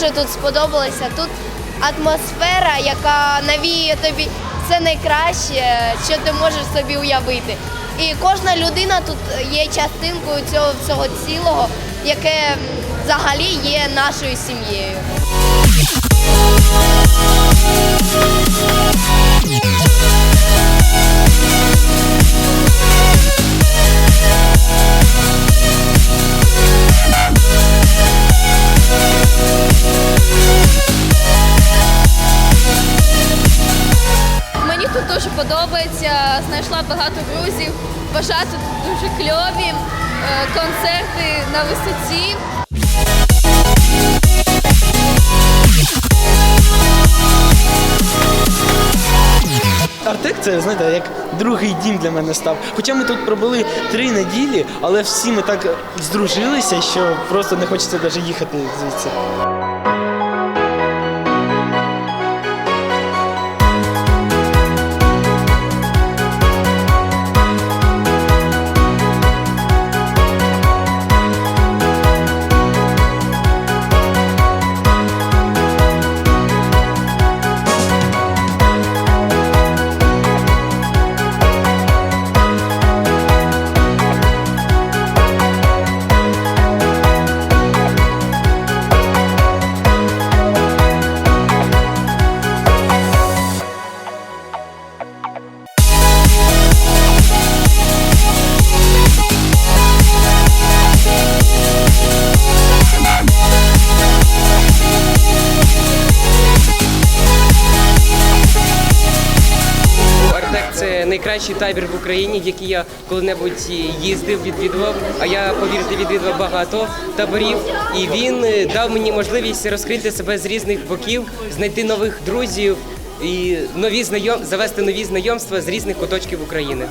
Дуже тут сподобалося. Тут атмосфера, яка навіє тобі все найкраще, що ти можеш собі уявити. І кожна людина тут є частинкою цього всього цілого, яке взагалі є нашою сім'єю. Дуже подобається. Знайшла багато друзів. Тут дуже кльові е, концерти на висоті. Артек це знаєте, як другий дім для мене став. Хоча ми тут пробули три неділі, але всі ми так здружилися, що просто не хочеться навіть їхати звідси. Це найкращий табір в Україні, в який я коли-небудь їздив, відвідував. А я повірте, відвідував багато таборів. І він е, дав мені можливість розкрити себе з різних боків, знайти нових друзів і нові знайом... завести нові знайомства з різних куточків України.